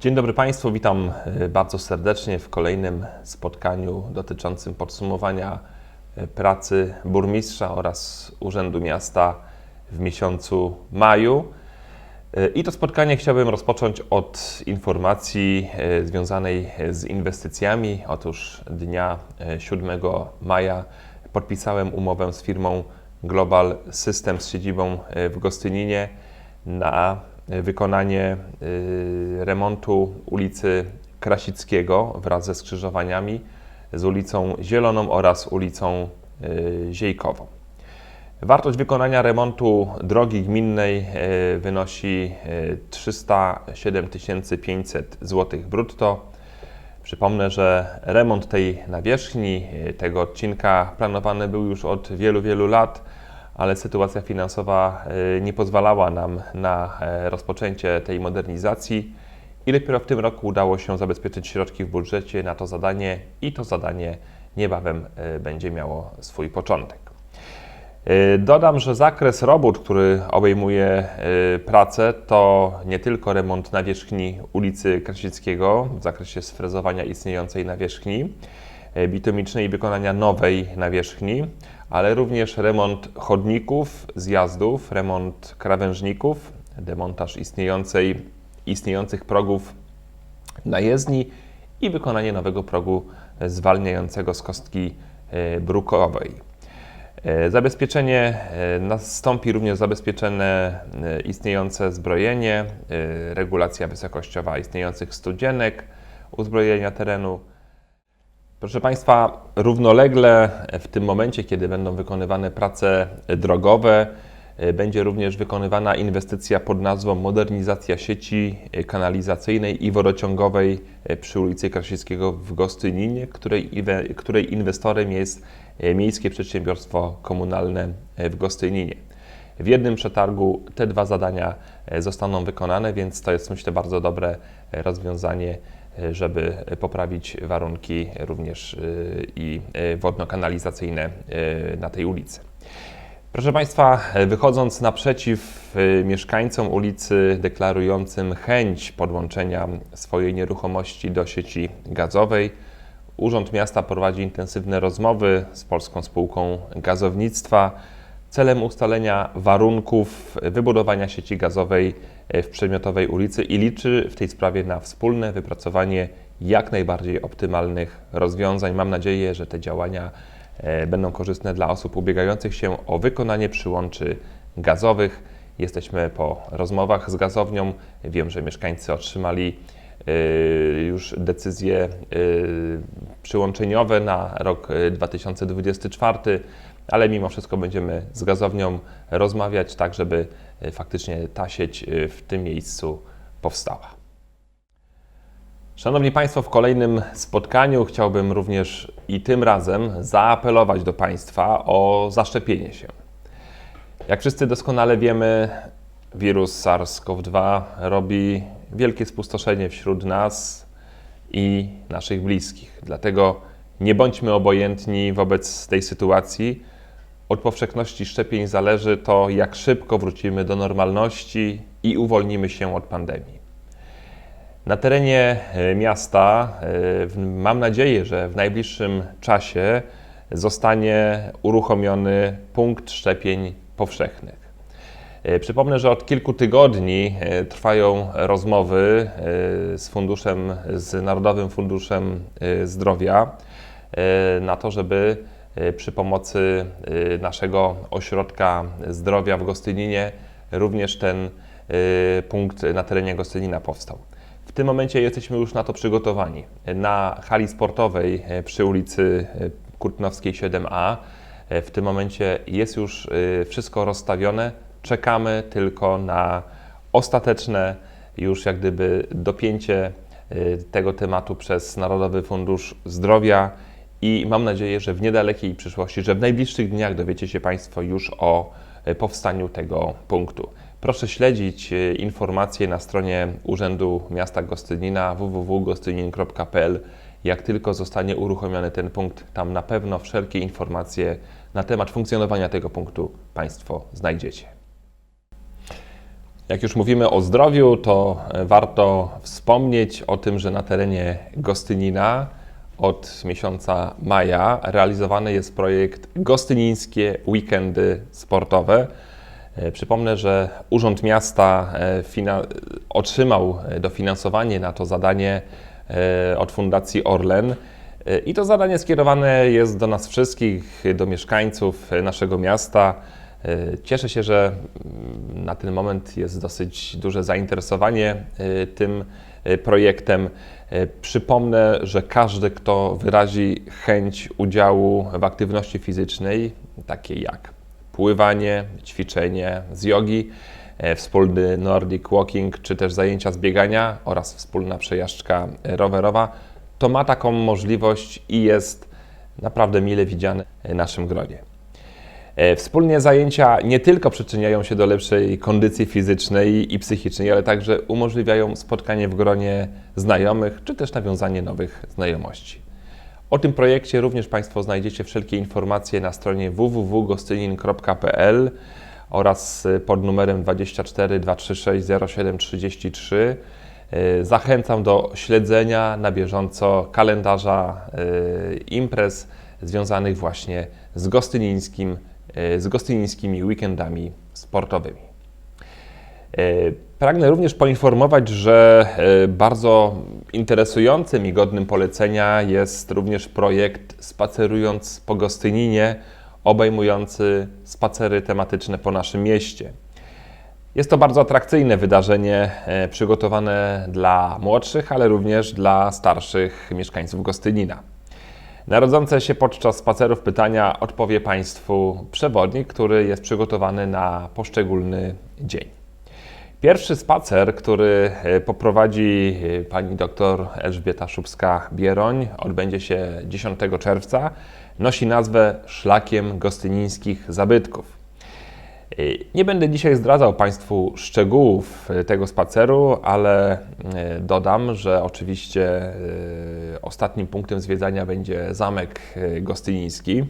Dzień dobry Państwu, witam e, bardzo serdecznie w kolejnym spotkaniu dotyczącym podsumowania e, pracy burmistrza oraz Urzędu Miasta w miesiącu maju. E, I to spotkanie chciałbym rozpocząć od informacji związanej z inwestycjami. Otóż dnia e, 7 maja podpisałem umowę z firmą Global System z siedzibą w Gostyninie na wykonanie e, remontu ulicy Krasickiego wraz ze skrzyżowaniami z ulicą Zieloną oraz ulicą e, Ziejkową. Wartość wykonania remontu drogi gminnej e, wynosi e, 307 500 zł brutto. Przypomnę, że remont tej nawierzchni, e, tego odcinka planowany był już od wielu, wielu lat, ale sytuacja finansowa e, nie pozwalała nam na e, rozpoczęcie tej modernizacji i dopiero w tym roku udało się zabezpieczyć środki w budżecie na to zadanie i to zadanie niebawem e, będzie miało swój początek. E, Dodam, że zakres robót, który obejmuje pracę, to nie tylko remont nawierzchni ulicy Krasickiego w zakresie sfrezowania istniejącej nawierzchni bitumicznej i wykonania nowej nawierzchni, ale również remont chodników, zjazdów, remont krawężników, demontaż istniejącej, istniejących progów na jezdni i wykonanie nowego progu e, zwalniającego z kostki e, brukowej. E, Zabezpieczenie e, nastąpi również zabezpieczone e, istniejące zbrojenie, e, regulacja wysokościowa istniejących studzienek, uzbrojenia terenu. Proszę Państwa, równolegle w tym momencie, kiedy będą wykonywane prace drogowe, będzie również wykonywana inwestycja pod nazwą modernizacja sieci kanalizacyjnej i wodociągowej przy ulicy Krasickiego w Gostyninie, której, której inwestorem jest Miejskie Przedsiębiorstwo Komunalne w Gostyninie. W jednym przetargu te dwa zadania zostaną wykonane, więc to jest myślę bardzo dobre rozwiązanie, żeby poprawić warunki również e, i e, wodno-kanalizacyjne e, na tej ulicy. Proszę Państwa, wychodząc naprzeciw mieszkańcom ulicy deklarującym chęć podłączenia swojej nieruchomości do sieci gazowej, Urząd Miasta prowadzi intensywne rozmowy z Polską Spółką Gazownictwa celem ustalenia warunków wybudowania sieci gazowej e, w przedmiotowej ulicy i liczy w tej sprawie na wspólne wypracowanie jak najbardziej optymalnych rozwiązań. Mam nadzieję, że te działania e, będą korzystne dla osób ubiegających się o wykonanie przyłączy gazowych. Jesteśmy po rozmowach z gazownią. Wiem, że mieszkańcy otrzymali y, już decyzje przyłączeniowe na rok y, 2024, ale mimo wszystko będziemy z gazownią rozmawiać, tak żeby y, faktycznie ta sieć y, w tym miejscu powstała. Szanowni Państwo, w kolejnym spotkaniu chciałbym również i tym razem zaapelować do Państwa o zaszczepienie się. Jak wszyscy doskonale wiemy, wirus SARS-CoV-2 robi wielkie spustoszenie wśród nas i naszych bliskich. Dlatego nie bądźmy obojętni wobec tej sytuacji. Od powszechności szczepień zależy to, jak szybko wrócimy do normalności i uwolnimy się od pandemii. Na terenie e, miasta e, mam nadzieję, że w najbliższym czasie zostanie uruchomiony punkt szczepień powszechnych. E, Przypomnę, że od kilku tygodni trwają rozmowy z funduszem, z Narodowym Funduszem Zdrowia na to, żeby przy pomocy e, naszego ośrodka zdrowia w Gostyninie również ten e, punkt na terenie Gostynina powstał. W tym momencie jesteśmy już na to przygotowani. Na hali sportowej e, przy ulicy e, Kurtnowskiej 7a e, w tym momencie jest już e, wszystko rozstawione. Czekamy tylko na ostateczne już jak gdyby dopięcie e, tego tematu przez Narodowy Fundusz Zdrowia i mam nadzieję, że w niedalekiej przyszłości, że w najbliższych dniach dowiecie się Państwo już o e, powstaniu tego punktu. Proszę śledzić e, informacje na stronie Urzędu Miasta Gostynina www.gostynin.pl. Jak tylko zostanie uruchomiony ten punkt, tam na pewno wszelkie informacje na temat funkcjonowania tego punktu Państwo znajdziecie. Jak już mówimy o zdrowiu, to e, warto wspomnieć o tym, że na terenie Gostynina od miesiąca maja realizowany jest projekt Gostynińskie Weekendy Sportowe. E, Przypomnę, że Urząd Miasta e, otrzymał e, dofinansowanie na to zadanie od Fundacji Orlen. I to zadanie skierowane jest do nas wszystkich, do mieszkańców naszego miasta. E, Cieszę się, że mm, na ten moment jest dosyć duże zainteresowanie e, tym e, projektem. Przypomnę, że każdy, kto wyrazi chęć udziału w aktywności fizycznej, takiej jak pływanie, ćwiczenie z jogi, wspólny Nordic Walking, czy też zajęcia z biegania oraz wspólna przejażdżka rowerowa, to ma taką możliwość i jest naprawdę mile widziany w naszym gronie. E, Wspólnie zajęcia nie tylko przyczyniają się do lepszej kondycji fizycznej i psychicznej, ale także umożliwiają spotkanie w gronie znajomych, czy też nawiązanie nowych znajomości. O tym projekcie również Państwo znajdziecie wszelkie informacje na stronie www.gostynin.pl oraz y, pod numerem 24 236 0733. Y, Zachęcam do śledzenia na bieżąco kalendarza y, imprez związanych właśnie z gostynińskim, z gostynińskimi weekendami sportowymi. E, Pragnę również poinformować, że e, bardzo interesującym i godnym polecenia jest również projekt Spacerując po Gostyninie, obejmujący spacery tematyczne po naszym mieście. Jest to bardzo atrakcyjne wydarzenie e, przygotowane dla młodszych, ale również dla starszych mieszkańców Gostynina. Na rodzące się podczas spacerów pytania odpowie Państwu przewodnik, który jest przygotowany na poszczególny dzień. Pierwszy spacer, który e, poprowadzi e, pani dr Elżbieta Szubska-Bieroń, odbędzie się 10 czerwca. Nosi nazwę Szlakiem Gostynińskich Zabytków. E, Nie będę dzisiaj zdradzał Państwu szczegółów e, tego spaceru, ale e, dodam, że oczywiście ostatnim punktem zwiedzania będzie Zamek Gostyniński.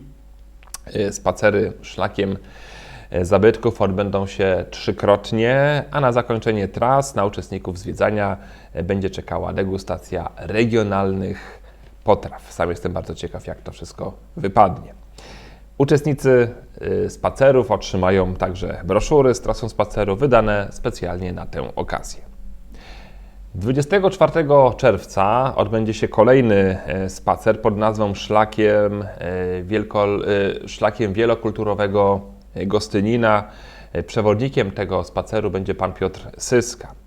Spacery szlakiem zabytków odbędą się trzykrotnie, a na zakończenie tras na uczestników zwiedzania będzie czekała degustacja regionalnych potraw. Sam jestem bardzo ciekaw, jak to wszystko wypadnie. Uczestnicy y, spacerów otrzymają także broszury z trasą spaceru wydane specjalnie na tę okazję. 24 czerwca odbędzie się kolejny e, spacer pod nazwą Szlakiem, e, Wielko, Szlakiem Wielokulturowego Gostynina. Przewodnikiem tego spaceru będzie pan Piotr Syska.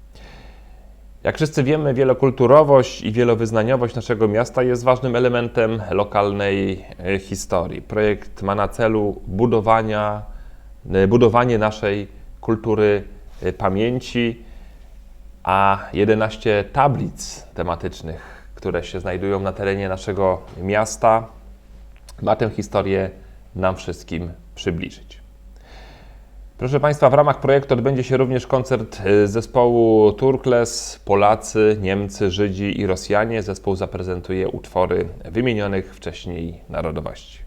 Jak wszyscy wiemy, wielokulturowość i wielowyznaniowość naszego miasta jest ważnym elementem lokalnej e, historii. Projekt ma na celu budowania, e, budowanie naszej kultury e, pamięci, a 11 tablic tematycznych, które się znajdują na terenie naszego miasta, ma tę historię nam wszystkim przybliżyć. Proszę Państwa, w ramach projektu odbędzie się również koncert y, zespołu Turkles, Polacy, Niemcy, Żydzi i Rosjanie. Zespół zaprezentuje utwory wymienionych wcześniej narodowości.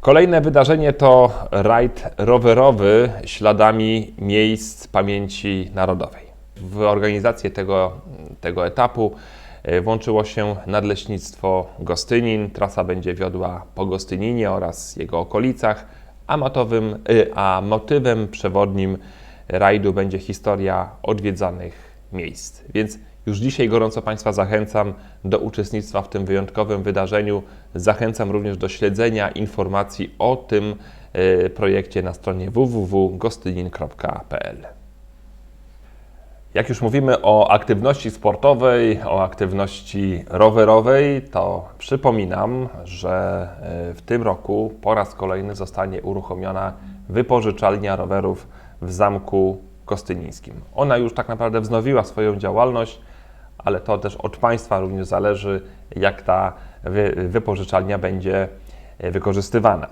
Kolejne wydarzenie to rajd rowerowy śladami miejsc pamięci narodowej. W organizację tego, tego etapu e, włączyło się Nadleśnictwo Gostynin. Trasa będzie wiodła po Gostyninie oraz jego okolicach, a, motowym, y, a motywem przewodnim rajdu będzie historia odwiedzanych miejsc. Więc już dzisiaj gorąco Państwa zachęcam do uczestnictwa w tym wyjątkowym wydarzeniu. Zachęcam również do śledzenia informacji o tym y, projekcie na stronie www.gostynin.pl. Jak już mówimy o aktywności sportowej, o aktywności rowerowej, to przypominam, że e, w tym roku po raz kolejny zostanie uruchomiona wypożyczalnia rowerów w Zamku Kostynińskim. Ona już tak naprawdę wznowiła swoją działalność, ale to też od Państwa również zależy, jak ta wy- wypożyczalnia będzie e, wykorzystywana.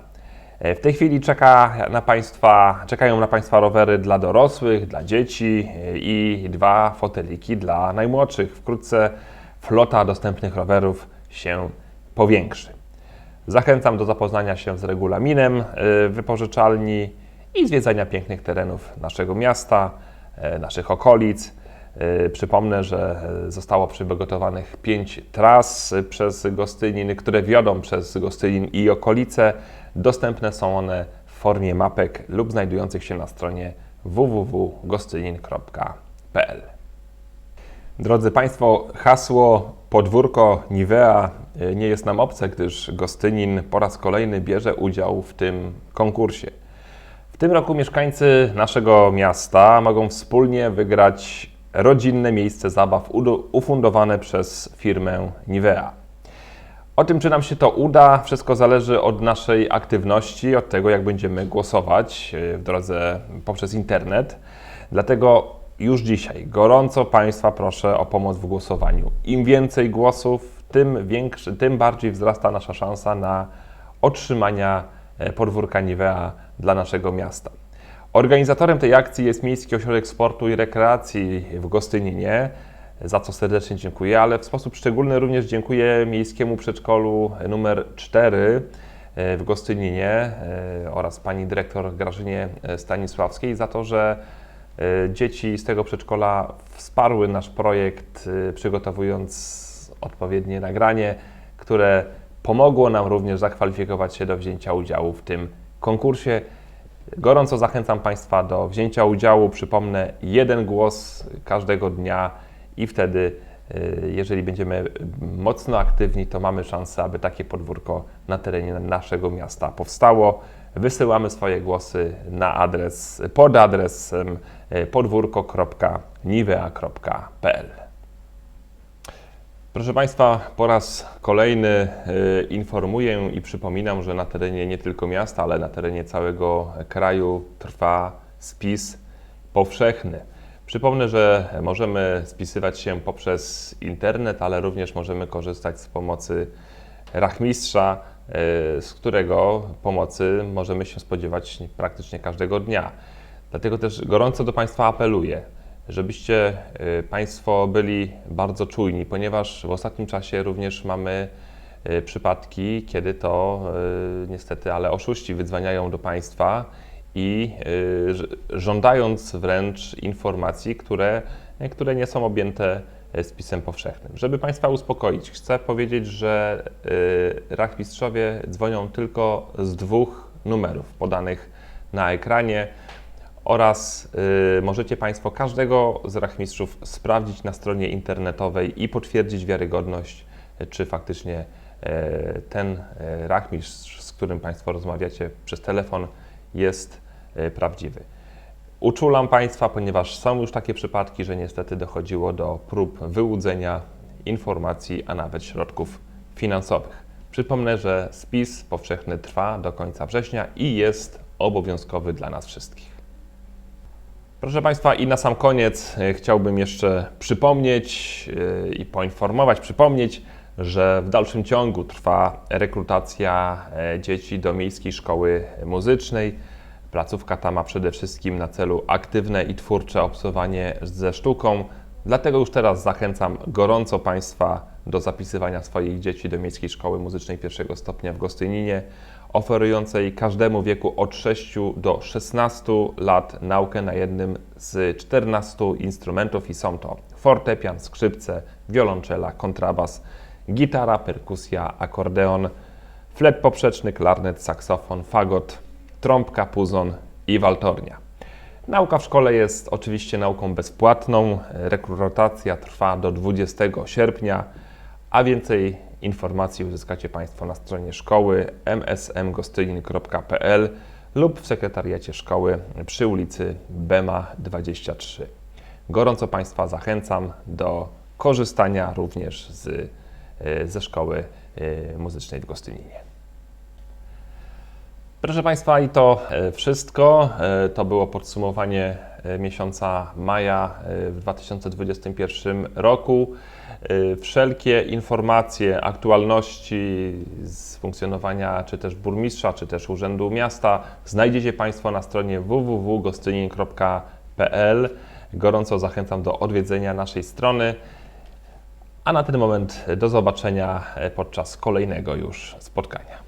W tej chwili czeka na państwa, czekają na Państwa rowery dla dorosłych, dla dzieci e, i dwa foteliki dla najmłodszych. Wkrótce flota dostępnych rowerów się powiększy. Zachęcam do zapoznania się z regulaminem e, wypożyczalni i zwiedzania pięknych terenów naszego miasta. e, naszych okolic. Przypomnę, że zostało przygotowanych pięć tras przez Gostynin, które wiodą przez Gostynin i okolice. Dostępne są one w formie mapek lub znajdujących się na stronie www.gostynin.pl. Drodzy Państwo, hasło podwórko Nivea e, nie jest nam obce, gdyż Gostynin po raz kolejny bierze udział w tym konkursie. W tym roku mieszkańcy naszego miasta mogą wspólnie wygrać rodzinne miejsce zabaw ufundowane przez firmę Nivea. O tym, czy nam się to uda, wszystko zależy od naszej aktywności, od tego, jak będziemy głosować e, w drodze poprzez internet. Dlatego już dzisiaj gorąco Państwa proszę o pomoc w głosowaniu. Im więcej głosów, tym, większy, tym bardziej wzrasta nasza szansa na otrzymania e, podwórka Nivea dla naszego miasta. Organizatorem tej akcji jest Miejski Ośrodek Sportu i Rekreacji w Gostyninie, za co serdecznie dziękuję, ale w sposób szczególny również dziękuję Miejskiemu Przedszkolu numer 4 w Gostyninie e, oraz pani dyrektor Grażynie Stanisławskiej za to, że e, dzieci z tego przedszkola wsparły nasz projekt, e, przygotowując odpowiednie nagranie, które pomogło nam również zakwalifikować się do wzięcia udziału w tym konkursie. Gorąco zachęcam Państwa do wzięcia udziału. Przypomnę, jeden głos każdego dnia i wtedy, y, jeżeli będziemy mocno aktywni, to mamy szansę, aby takie podwórko na terenie naszego miasta powstało. Wysyłamy swoje głosy na adres, pod adresem y, podwórko.nivea.pl. Proszę Państwa, po raz kolejny y, informuję i przypominam, że na terenie nie tylko miasta, ale na terenie całego kraju trwa spis powszechny. Przypomnę, że możemy spisywać się poprzez internet, ale również możemy korzystać z pomocy rachmistrza, y, z którego pomocy możemy się spodziewać praktycznie każdego dnia. Dlatego też gorąco do Państwa apeluję żebyście y, Państwo byli bardzo czujni, ponieważ w ostatnim czasie również mamy y, przypadki, kiedy to niestety, ale oszuści wydzwaniają do Państwa i żądając wręcz informacji, które, które nie są objęte spisem powszechnym. Żeby Państwa uspokoić, chcę powiedzieć, że rachmistrzowie dzwonią tylko z dwóch numerów podanych na ekranie oraz y, możecie Państwo każdego z rachmistrzów sprawdzić na stronie internetowej i potwierdzić wiarygodność, czy faktycznie y, ten y, rachmistrz, z którym Państwo rozmawiacie przez telefon, jest y, prawdziwy. Uczulam Państwa, ponieważ są już takie przypadki, że niestety dochodziło do prób wyłudzenia informacji, a nawet środków finansowych. Przypomnę, że spis powszechny trwa do końca września i jest obowiązkowy dla nas wszystkich. Proszę Państwa, i na sam koniec e, chciałbym jeszcze przypomnieć e, i poinformować, przypomnieć, że w dalszym ciągu trwa rekrutacja e, dzieci do Miejskiej Szkoły Muzycznej. Placówka ta ma przede wszystkim na celu aktywne i twórcze obcowanie ze sztuką. Dlatego już teraz zachęcam gorąco Państwa do zapisywania swoich dzieci do Miejskiej Szkoły Muzycznej pierwszego stopnia w Gostyninie oferującej każdemu wieku od 6 do 16 lat naukę na jednym z 14 instrumentów i są to fortepian, skrzypce, wiolonczela, kontrabas, gitara, perkusja, akordeon, flet poprzeczny, klarnet, saksofon, fagot, trąbka, puzon i waltornia. Nauka w szkole jest oczywiście nauką bezpłatną. Rekrutacja trwa do 20 sierpnia, a więcej Informacji uzyskacie Państwo na stronie szkoły msmgostynin.pl lub w sekretariacie szkoły przy ulicy Bema 23. Gorąco Państwa zachęcam do korzystania również z, e, ze szkoły e, muzycznej w Gostyninie. Proszę Państwa, i to e, wszystko. To było podsumowanie miesiąca maja w 2021 roku. Wszelkie informacje, aktualności z funkcjonowania czy też burmistrza, czy też Urzędu Miasta znajdziecie Państwo na stronie www.gostynin.pl. Gorąco zachęcam do odwiedzenia naszej strony. A na ten moment do zobaczenia podczas kolejnego już spotkania.